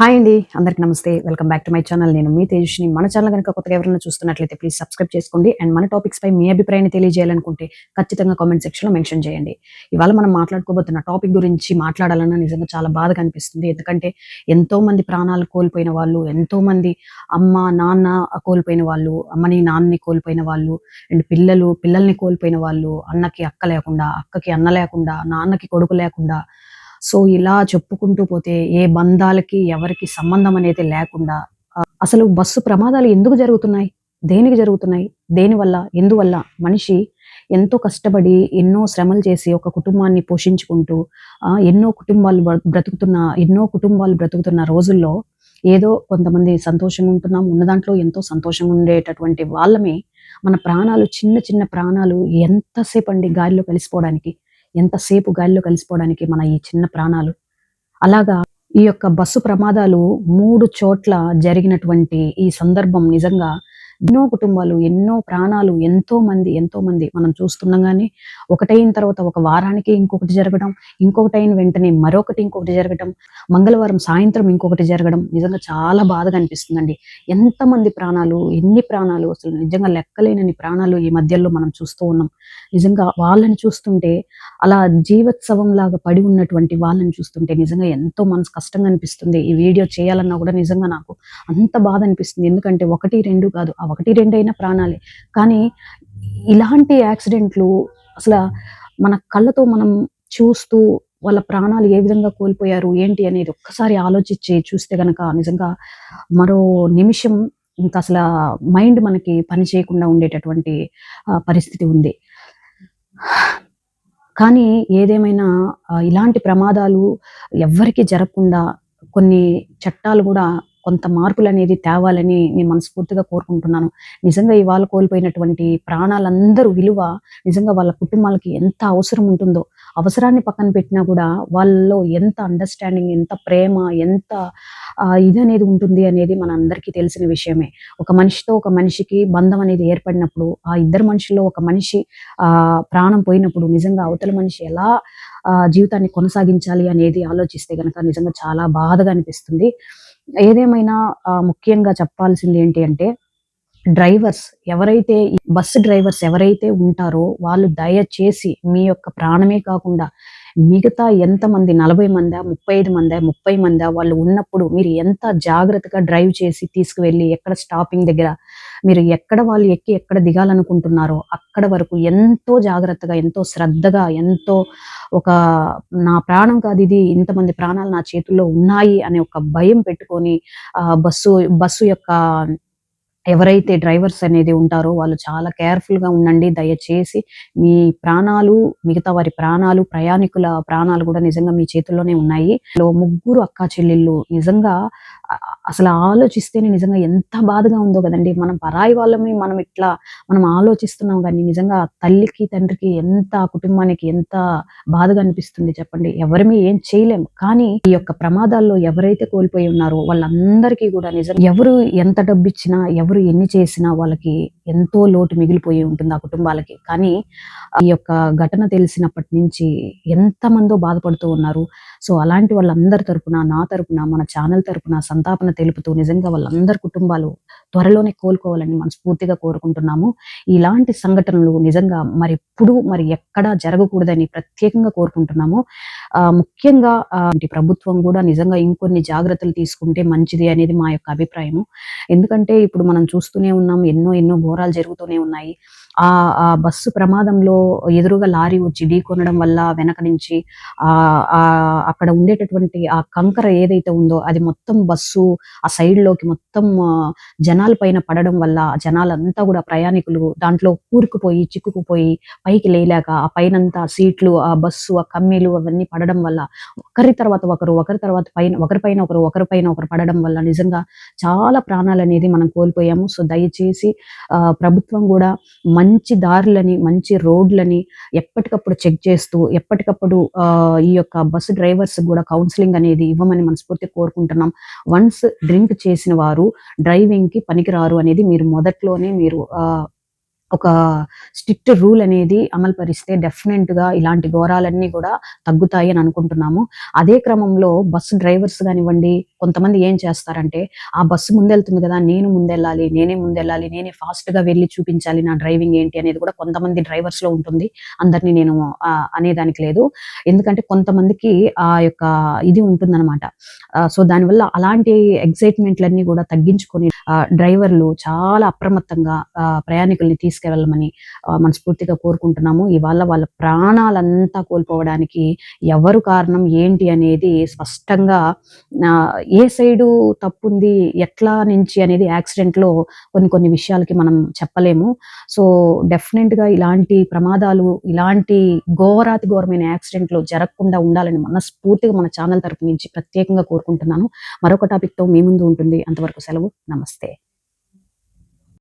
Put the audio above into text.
Hi అండి అందరికి నమస్తే. Welcome back to my channel నేను మీ తేజస్ని మన ఛానల్ కనుక కొత్తగా ఎవరైనా చూస్తున్నట్లయితే ప్లీజ్ సబ్స్క్రైబ్ చేసుకోండి. అండ్ మన టాపిక్స్ పై మీ అభిప్రాయాన్ని తెలియజేయాలనుకుంటే ఖచ్చితంగా కామెంట్ సెక్షన్లో మెన్షన్ చేయండి. ఇవాళ మనం మాట్లాడుకోబోతున్న టాపిక్ గురించి మాట్లాడాలన్న నిజంగా చాలా బాధగా అనిపిస్తుంది ఎందుకంటే ఎంతో మంది ప్రాణాలు కోల్పోయిన వాళ్ళు ఎంతో మంది అమ్మ నాన్న కోల్పోయిన వాళ్ళు అమ్మని నాన్నని కోల్పోయిన వాళ్ళు అండ్ పిల్లలు పిల్లల్ని కోల్పోయిన వాళ్ళు అన్నకి అక్క లేకుండా అక్కకి అన్న లేకుండా నాన్నకి కొడుకు లేకుండా సో ఇలా చెప్పుకుంటూ పోతే ఏ బంధాలకి ఎవరికి సంబంధం అనేది లేకుండా అసలు బస్సు ప్రమాదాలు ఎందుకు జరుగుతున్నాయి? దేనికి జరుగుతున్నాయి? దేనివల్ల ఎందువల్ల? మనిషి ఎంతో కష్టపడి ఎన్నో శ్రమలు చేసి ఒక కుటుంబాన్ని పోషించుకుంటూ ఆ, ఎన్నో కుటుంబాలు బ్రతుకుతున్న ఎన్నో కుటుంబాలు బ్రతుకుతున్న రోజుల్లో ఏదో కొంతమంది సంతోషంగా ఉంటున్నాం ఉన్న దాంట్లో ఎంతో సంతోషంగా ఉండేటటువంటి వాళ్ళమే మన ప్రాణాలు చిన్న చిన్న ప్రాణాలు ఎంతసేపు అండి గాలిలో కలిసిపోవడానికి. ఎంతసేపు గాలిలో కలిసిపోవడానికి మన ఈ చిన్న ప్రాణాలు. అలాగా ఈ యొక్క బస్సు ప్రమాదాలు మూడు చోట్ల జరిగినటువంటి ఈ సందర్భం నిజంగా ఎన్నో కుటుంబాలు ఎన్నో ప్రాణాలు ఎంతో మంది ఎంతో మంది మనం చూస్తున్నాం కానీ ఒకటైన తర్వాత ఒక వారానికి ఇంకొకటి జరగడం ఇంకొకటి అయిన వెంటనే మరొకటి ఇంకొకటి జరగడం మంగళవారం సాయంత్రం ఇంకొకటి జరగడం నిజంగా చాలా బాధగా అనిపిస్తుందండి. ఎంతమంది ప్రాణాలు ఎన్ని ప్రాణాలు అసలు నిజంగా లెక్కలేనని ప్రాణాలు ఈ మధ్యలో మనం చూస్తూ ఉన్నాం. నిజంగా వాళ్ళని చూస్తుంటే అలా జీవోత్సవం లాగా పడి ఉన్నటువంటి వాళ్ళని చూస్తుంటే నిజంగా ఎంతో మనసు కష్టంగా అనిపిస్తుంది. ఈ వీడియో చేయాలన్నా కూడా నిజంగా నాకు అంత బాధ అనిపిస్తుంది. ఎందుకంటే ఒకటి రెండు కాదు ఆ ఒకటి రెండు ప్రాణాలే. కానీ ఇలాంటి యాక్సిడెంట్లు అసలు మన కళ్ళతో మనం చూస్తూ వాళ్ళ ప్రాణాలు ఏ విధంగా కోల్పోయారు ఏంటి అనేది ఒక్కసారి ఆలోచించి చూస్తే గనక నిజంగా మరో నిమిషం ఇంకా అసలు మైండ్ మనకి పని చేయకుండా ఉండేటటువంటి పరిస్థితి ఉంది. కానీ ఏదేమైనా ఇలాంటి ప్రమాదాలు ఎవ్వరికీ జరగకుండా కొన్ని చట్టాలు కూడా కొంత మార్పులు అనేది తేవాలని నేను మనస్ఫూర్తిగా కోరుకుంటున్నాను. నిజంగా ఇవాళ కోల్పోయినటువంటి ప్రాణాలందరూ విలువ నిజంగా వాళ్ళ కుటుంబాలకి ఎంత అవసరం ఉంటుందో అవసరాన్ని పక్కన పెట్టినా కూడా వాళ్ళలో ఎంత అండర్స్టాండింగ్ ఎంత ప్రేమ ఎంత ఇది అనేది ఉంటుంది అనేది మన అందరికీ తెలిసిన విషయమే. ఒక మనిషితో ఒక మనిషికి బంధం అనేది ఏర్పడినప్పుడు ఆ ఇద్దరు మనుషుల్లో ఒక మనిషి ఆ ప్రాణం పోయినప్పుడు నిజంగా అవతల మనిషి ఎలా ఆ, జీవితాన్ని కొనసాగించాలి అనేది ఆలోచిస్తే కనుక నిజంగా చాలా బాధగా అనిపిస్తుంది. ఏదేమైనా ముఖ్యంగా చెప్పాల్సింది ఏంటి అంటే డ్రైవర్స్ ఎవరైతే బస్సు డ్రైవర్స్ ఎవరైతే ఉంటారో వాళ్ళు దయచేసి మీ యొక్క ప్రాణమే కాకుండా మిగతా ఎంతమంది నలభై మందా ముప్పై ఐదు మందా ముప్పై మందా వాళ్ళు ఉన్నప్పుడు మీరు ఎంత జాగ్రత్తగా డ్రైవ్ చేసి తీసుకువెళ్ళి ఎక్కడ స్టాపింగ్ దగ్గర మీరు ఎక్కడ వాళ్ళు ఎక్కి ఎక్కడ దిగాలనుకుంటున్నారో అక్కడ వరకు ఎంతో జాగ్రత్తగా ఎంతో శ్రద్ధగా ఎంతో ఒక నా ప్రాణం కాదు ఇది ఇంతమంది ప్రాణాలు నా చేతుల్లో ఉన్నాయి అనే ఒక భయం పెట్టుకొని ఆ బస్సు బస్సు యొక్క ఎవరైతే డ్రైవర్స్ అనేది ఉంటారో వాళ్ళు చాలా కేర్ఫుల్గా ఉండండి. దయచేసి మీ ప్రాణాలు మిగతా వారి ప్రాణాలు ప్రయాణికుల ప్రాణాలు కూడా నిజంగా మీ చేతుల్లోనే ఉన్నాయి. ముగ్గురు అక్కా చెల్లెళ్ళు నిజంగా అసలు ఆలోచిస్తేనే నిజంగా ఎంత బాధగా ఉందో కదండి. మనం పరాయి వాళ్ళమే మనం ఇట్లా మనం ఆలోచిస్తున్నాం కానీ నిజంగా తల్లికి తండ్రికి ఎంత కుటుంబానికి ఎంత బాధగా అనిపిస్తుంది చెప్పండి. ఎవరిమీ ఏం చేయలేం. కానీ ఈ యొక్క ప్రమాదాల్లో ఎవరైతే కోల్పోయి ఉన్నారో వాళ్ళందరికీ కూడా నిజం ఎవరు ఎంత డబ్బు ఇచ్చినా ఎవరు ఎన్ని చేసినా వాళ్ళకి ఎంతో లోటు మిగిలిపోయి ఉంటుంది ఆ కుటుంబాలకి. కానీ ఈ యొక్క ఘటన తెలిసినప్పటి నుంచి ఎంత మందో బాధపడుతూ ఉన్నారు. సో అలాంటి వాళ్ళందరి తరపున నా తరపున మన ఛానల్ తరపున సంతాపన తెలుపుతూ నిజంగా వాళ్ళందరి కుటుంబాలు త్వరలోనే కోలుకోవాలని మనస్ఫూర్తిగా కోరుకుంటున్నాము. ఇలాంటి సంఘటనలు నిజంగా మరి ఎప్పుడు మరి ఎక్కడా జరగకూడదని ప్రత్యేకంగా కోరుకుంటున్నాము. ఆ, ముఖ్యంగా ప్రభుత్వం కూడా నిజంగా ఇంకొన్ని జాగ్రత్తలు తీసుకుంటే మంచిది అనేది మా యొక్క అభిప్రాయము. ఎందుకంటే ఇప్పుడు మనం మనం చూస్తూనే ఉన్నాం. ఎన్నో ఎన్నో ఘోరాలు జరుగుతూనే ఉన్నాయి. ఆ ఆ బస్సు ప్రమాదంలో ఎదురుగా లారీ వచ్చి ఢీకొనడం వల్ల వెనక నుంచి ఆ ఆ అక్కడ ఉండేటటువంటి ఆ కంకర ఏదైతే ఉందో అది మొత్తం బస్సు ఆ సైడ్లోకి మొత్తం జనాల పైన పడడం వల్ల జనాలంతా కూడా ప్రయాణికులు దాంట్లో కూరుకుపోయి చిక్కుకుపోయి పైకి లేలేక ఆ పైనంతా సీట్లు ఆ బస్సు ఆ కమ్మీలు అవన్నీ పడడం వల్ల ఒకరి తర్వాత ఒకరు ఒకరి తర్వాత పైన ఒకరి పైన ఒకరు ఒకరి పైన ఒకరు పడడం వల్ల నిజంగా చాలా ప్రాణాలు అనేది మనం కోల్పోయాము. సో దయచేసి ఆ, ప్రభుత్వం కూడా మంచి దారులని మంచి రోడ్లని ఎప్పటికప్పుడు చెక్ చేస్తూ ఎప్పటికప్పుడు ఈ యొక్క బస్సు డ్రైవర్స్ కూడా కౌన్సిలింగ్ అనేది ఇవ్వమని మనస్ఫూర్తిగా కోరుకుంటున్నాం. వన్స్ డ్రింక్ చేసిన వారు డ్రైవింగ్కి పనికిరారు అనేది మీరు మొదట్లోనే మీరు ఒక స్ట్రిక్ట్ రూల్ అనేది అమలు పరిస్తే గా ఇలాంటి ఘోరాలన్నీ కూడా తగ్గుతాయి అని అనుకుంటున్నాము. అదే క్రమంలో బస్సు డ్రైవర్స్ కానివ్వండి కొంతమంది ఏం చేస్తారంటే ఆ బస్సు ముందెళ్తుంది కదా నేను ముందెళ్ళాలి నేనే ముందెళ్ళాలి నేనే ఫాస్ట్గా గా వెళ్ళి చూపించాలి నా డ్రైవింగ్ ఏంటి? అనేది కూడా కొంతమంది డ్రైవర్స్లో ఉంటుంది. అందరినీ నేను ఆ, అనేదానికి లేదు. ఎందుకంటే కొంతమందికి ఆ యొక్క ఇది ఉంటుందన్నమాట. సో దానివల్ల అలాంటి ఎగ్జైట్మెంట్లన్నీ కూడా తగ్గించుకొని డ్రైవర్లు చాలా అప్రమత్తంగా ఆ, ప్రయాణికుల్ని తీసుకెళ్ళమని మనస్ఫూర్తిగా కోరుకుంటున్నాము. ఇవాళ వాళ్ళ ప్రాణాలంతా కోల్పోవడానికి ఎవరు కారణం ఏంటి అనేది స్పష్టంగా ఆ, ఏ సైడు తప్పుంది ఎట్లా నుంచి అనేది యాక్సిడెంట్లో కొన్ని కొన్ని విషయాలకి మనం చెప్పలేము. సో డెఫినెట్గా ఇలాంటి ప్రమాదాలు ఇలాంటి ఘోరాతి ఘోరమైన యాక్సిడెంట్లు జరగకుండా ఉండాలని మనస్ఫూర్తిగా మన ఛానల్ తరపు నుంచి ప్రత్యేకంగా కోరుకుంటున్నాను. మరొక టాపిక్తో మీ ముందు ఉంటుంది. అంతవరకు సెలవు. నమస్తే.